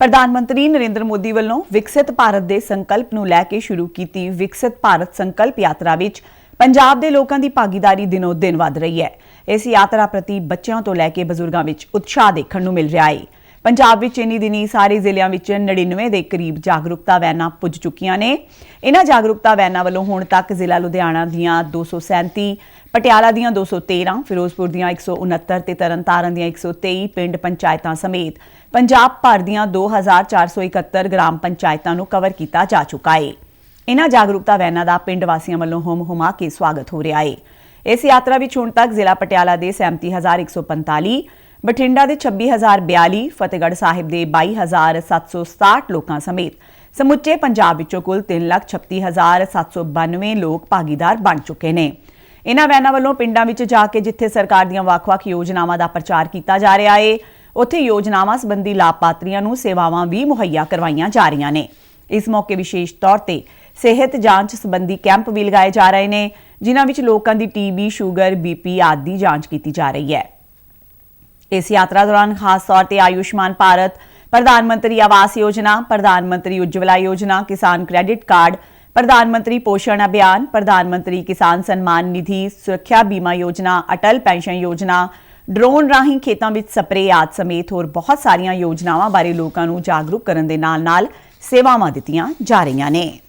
ਪ੍ਰਧਾਨ ਮੰਤਰੀ ਨਰਿੰਦਰ ਮੋਦੀ ਵੱਲੋਂ ਵਿਕਸਿਤ ਭਾਰਤ ਦੇ ਸੰਕਲਪ ਨੂੰ ਲੈ ਕੇ ਸ਼ੁਰੂ ਕੀਤੀ ਵਿਕਸਿਤ ਭਾਰਤ ਸੰਕਲਪ ਯਾਤਰਾ ਵਿੱਚ ਪੰਜਾਬ ਦੇ ਲੋਕਾਂ ਦੀ ਭਾਗੀਦਾਰੀ ਦਿਨੋ ਦਿਨ ਵਧ ਰਹੀ ਹੈ। ਇਸ ਯਾਤਰਾ ਪ੍ਰਤੀ ਬੱਚਿਆਂ ਤੋਂ ਲੈ ਕੇ ਬਜ਼ੁਰਗਾਂ ਵਿੱਚ ਉਤਸ਼ਾਹ ਦੇਖਣ ਨੂੰ ਮਿਲ ਰਿਹਾ ਹੈ। ਪੰਜਾਬ ਵਿੱਚ ਇਨੀ ਦਿਨੀ ਸਾਰੇ ਜ਼ਿਲ੍ਹਿਆਂ ਵਿੱਚ 99 ਦੇ ਕਰੀਬ ਜਾਗਰੂਕਤਾ ਵੈਨਾਂ ਪੁੱਜ ਚੁੱਕੀਆਂ ਨੇ। ਇਹਨਾਂ ਜਾਗਰੂਕਤਾ ਵੈਨਾਂ ਵੱਲੋਂ ਹੁਣ ਤੱਕ ਜ਼ਿਲ੍ਹਾ ਲੁਧਿਆਣਾ ਦੀਆਂ 237 ਪਟਿਆਲਾ ਦੀਆਂ 213 ਫਿਰੋਜ਼ਪੁਰ ਦੀਆਂ 169 ਤੇ ਤਰਨਤਾਰਨ ਦੀਆਂ 123 ਪਿੰਡ ਪੰਚਾਇਤਾਂ ਸਮੇਤ ਪੰਜਾਬ ਭਰ ਦੀਆਂ 2471 ਗ੍ਰਾਮ ਪੰਚਾਇਤਾਂ ਨੂੰ ਕਵਰ ਕੀਤਾ ਜਾ ਚੁੱਕਾ ਹੈ ਇਹਨਾਂ ਜਾਗਰੂਕਤਾ ਵੈਨਾਂ ਦਾ ਪਿੰਡ ਵਾਸੀਆਂ ਵੱਲੋਂ ਹੁਮ ਹੁਮਾ ਕੇ ਸਵਾਗਤ ਹੋ ਰਿਹਾ ਹੈ ਇਸ ਯਾਤਰਾ ਵਿੱਚ ਹੁਣ ਤੱਕ ਜ਼ਿਲ੍ਹਾ ਪਟਿਆਲਾ ਦੇ 37145 ਬਠਿੰਡਾ ਦੇ 26042 ਫਤਿਹਗੜ੍ਹ ਸਾਹਿਬ ਦੇ 22767 ਲੋਕਾਂ ਸਮੇਤ ਸਮੁੱਚੇ ਪੰਜਾਬ ਵਿੱਚੋਂ ਕੁੱਲ 336792 ਲੋਕ ਭਾਗੀਦਾਰ ਬਣ ਚੁੱਕੇ ਨੇ। ਇਹਨਾਂ ਵੈਨਾਂ ਵੱਲੋਂ ਪਿੰਡਾਂ ਵਿੱਚ ਜਾ ਕੇ ਜਿੱਥੇ ਸਰਕਾਰ ਦੀਆਂ ਵੱਖ-ਵੱਖ ਯੋਜਨਾਵਾਂ ਦਾ ਪ੍ਰਚਾਰ ਕੀਤਾ ਜਾ ਰਿਹਾ ਏ, ਉੱਥੇ ਯੋਜਨਾਵਾਂ ਸੰਬੰਧੀ ਲਾਭਪਾਤਰੀਆਂ ਨੂੰ ਸੇਵਾਵਾਂ ਵੀ ਮੁਹੱਈਆ ਕਰਵਾਈਆਂ ਜਾ ਰਹੀਆਂ ਨੇ। ਇਸ ਮੌਕੇ ਵਿਸ਼ੇਸ਼ ਤੌਰ ਤੇ ਸਿਹਤ ਜਾਂਚ ਸੰਬੰਧੀ ਕੈਂਪ ਵੀ ਲਗਾਏ ਜਾ ਰਹੇ ਨੇ, ਜਿਨ੍ਹਾਂ ਵਿੱਚ ਲੋਕਾਂ ਦੀ ਟੀਬੀ ਸ਼ੂਗਰ ਬੀਪੀ ਆਦਿ ਦੀ ਜਾਂਚ ਕੀਤੀ ਜਾ ਰਹੀ ਹੈ। ਇਸ ਯਾਤਰਾ ਦੌਰਾਨ ਖਾਸ ਤੌਰ ਤੇ ਆਯੁਸ਼ਮਾਨ ਭਾਰਤ, ਪ੍ਰਧਾਨ ਮੰਤਰੀ ਆਵਾਸ ਯੋਜਨਾ, ਪ੍ਰਧਾਨ ਮੰਤਰੀ ਉਜਵਲਾ ਯੋਜਨਾ, ਕਿਸਾਨ ਕ੍ਰੈਡਿਟ ਕਾਰਡ, ਪ੍ਰਧਾਨ ਮੰਤਰੀ ਪੋਸ਼ਣ ਅਭਿਆਨ, ਪ੍ਰਧਾਨ ਮੰਤਰੀ ਕਿਸਾਨ ਸਨਮਾਨ ਨਿਧੀ, ਸੁਰੱਖਿਆ ਬੀਮਾ ਯੋਜਨਾ, ਅਟਲ ਪੈਨਸ਼ਨ ਯੋਜਨਾ, ਡਰੋਨ ਰਾਹੀਂ ਖੇਤਾਂ ਵਿੱਚ ਸਪਰੇਅ ਆਦਿ ਸਮੇਤ ਹੋਰ ਬਹੁਤ ਸਾਰੀਆਂ ਯੋਜਨਾਵਾਂ ਬਾਰੇ ਲੋਕਾਂ ਨੂੰ ਜਾਗਰੂਕ ਕਰਨ ਦੇ ਨਾਲ-ਨਾਲ ਸੇਵਾਵਾਂ ਦਿੱਤੀਆਂ ਜਾ ਰਹੀਆਂ ਨੇ।